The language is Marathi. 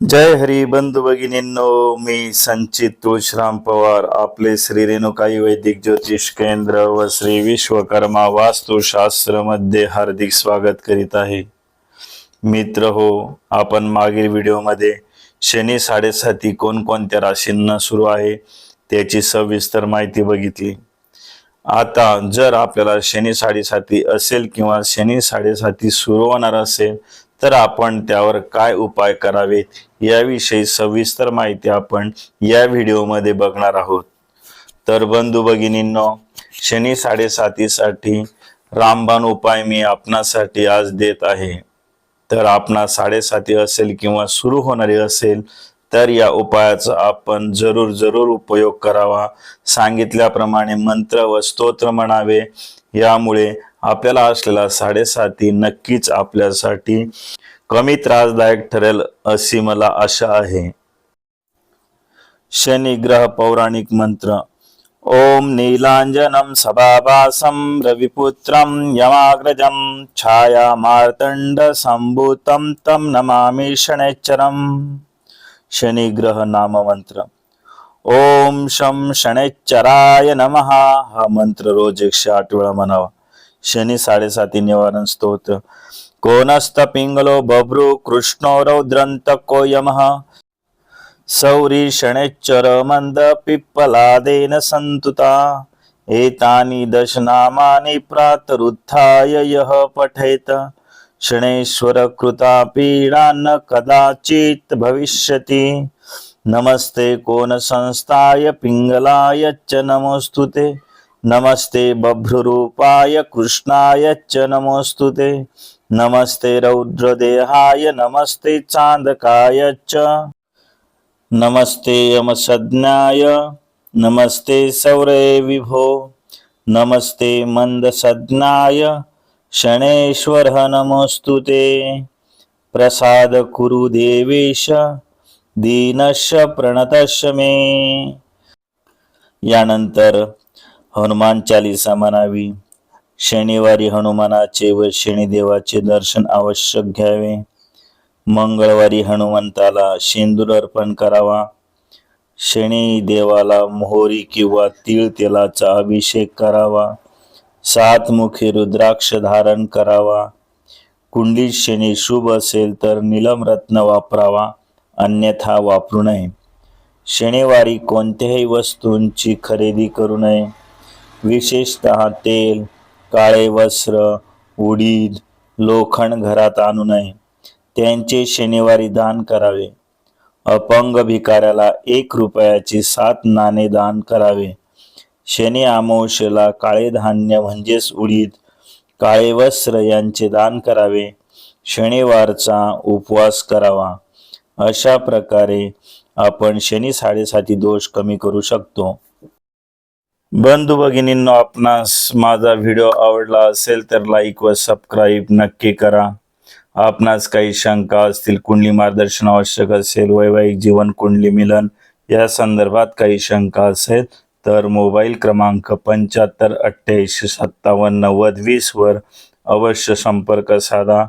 जय हरी बंधू भगिनींनो मी संचित तुळशीराम पवार आपले श्री रेणुकाई वैदिक ज्योतिष केंद्र व श्री विश्वकर्मा वास्तुशास्त्रमध्ये हार्दिक स्वागत करीत आहे. मित्र हो आपण मागील व्हिडिओमध्ये शनी साडेसाती कोणकोणत्या राशींना सुरू आहे त्याची सविस्तर माहिती बघितली. आता जर आपल्याला शनी साडेसाती असेल किंवा शनी साडेसाती सुरू होणार असेल तर आपण त्यावर काय उपाय करावे याविषयी सविस्तर माहिती आपण या व्हिडिओमध्ये बघणार आहोत. तर बंधू भगिनींनो शनी साडेसातीसाठी रामबाण उपाय मी आपणासाठी आज देत आहे. तर आपणा साडेसाती असेल किंवा सुरू होणारी असेल तर या उपायाचा आपण जरूर जरूर उपयोग करावा. सांगितल्याप्रमाणे मंत्र व स्तोत्र म्हणावे. यामुळे आपल्याला असलेला साडेसाती नक्कीच आपल्यासाठी कमी त्रासदायक ठरेल अशी मला आशा आहे. शनी ग्रह पौराणिक मंत्र. ओम नीलांजनं सभाभासं रविपुत्रं यमाग्रजं छाया मार्तंड संभूतम तं नमामि शनैश्चरम् शनिग्रह नाम मंत्र ओम शम शनैश्चराय नमः. हा मंत्र रोज एकशे आठ वेळा म्हणावा. शनी साडेसाती निवारण स्तोत्र कोनस्त पिंगलो बभ्रू कृष्णो रौद्रंत को यमः। सौरी शणैश्चर मंद पिप्पलादेन संतुता। एतानि दशनामानि प्रातरुत्थाय यः पठेत। क्षणेश्वर कृता पीडा न कदाचित् भविष्यति। नमस्ते कोन संस्थाय पिङ्गलाय च नमोऽस्तु ते। नमस्ते बभ्रुरूपाय कृष्णाय च नमोऽस्तु ते। नमस्ते रौद्रदेहाय नमस्ते चान्दकाय च। नमस्ते यमसज्ञाय नमस्ते सौरे विभो। नमस्ते मन्दसज्ञाय शणेश्वरः नमोऽस्तु ते। प्रसाद कुरु देवेश दीनश प्रणतश मे। यानंतर हनुमान चालिसा म्हणावी. शनिवारी हनुमानाचे व शनिदेवाचे दर्शन आवश्यक घ्यावे. मंगळवारी हनुमंताला शेंदूर अर्पण करावा. शनिदेवाला मोहरी किंवा तीळ तेलाचा अभिषेक करावा. सातमुखी रुद्राक्ष धारण करावा. कुंडलीत शनी शुभ असेल तर निलम रत्न वापरावा अन्यथा वापरू नये. शनिवारी कोणत्याही वस्तूंची खरेदी करू नये. विशेषतः तेल काळे वस्त्र उडीद लोखंड घरात आणू नये. त्यांचे शनिवारी दान करावे. अपंग भिकाऱ्याला एक रुपयाचे सात नाणे दान करावे. शनी अमावस्येला काळे धान्य म्हणजेच उडीद काळे वस्त्र यांचे दान करावे. शनिवारचा उपवास करावा. अशा प्रकारे आपण शनी साडेसाती दोष कमी करू शकतो. बंधू भगिनींनो आपणास माझा व्हिडिओ आवडला असेल तर लाईक व सबस्क्राईब नक्की करा. आपणास काही शंका असतील कुंडली मार्गदर्शन आवश्यक असेल वैवाहिक जीवन कुंडली मिलन या संदर्भात काही शंका असेल तर मोबाईल क्रमांक पंच्याहत्तर अठ्ठ्याऐंशी सत्तावन्न नव्वद वीसवर अवश्य संपर्क साधा.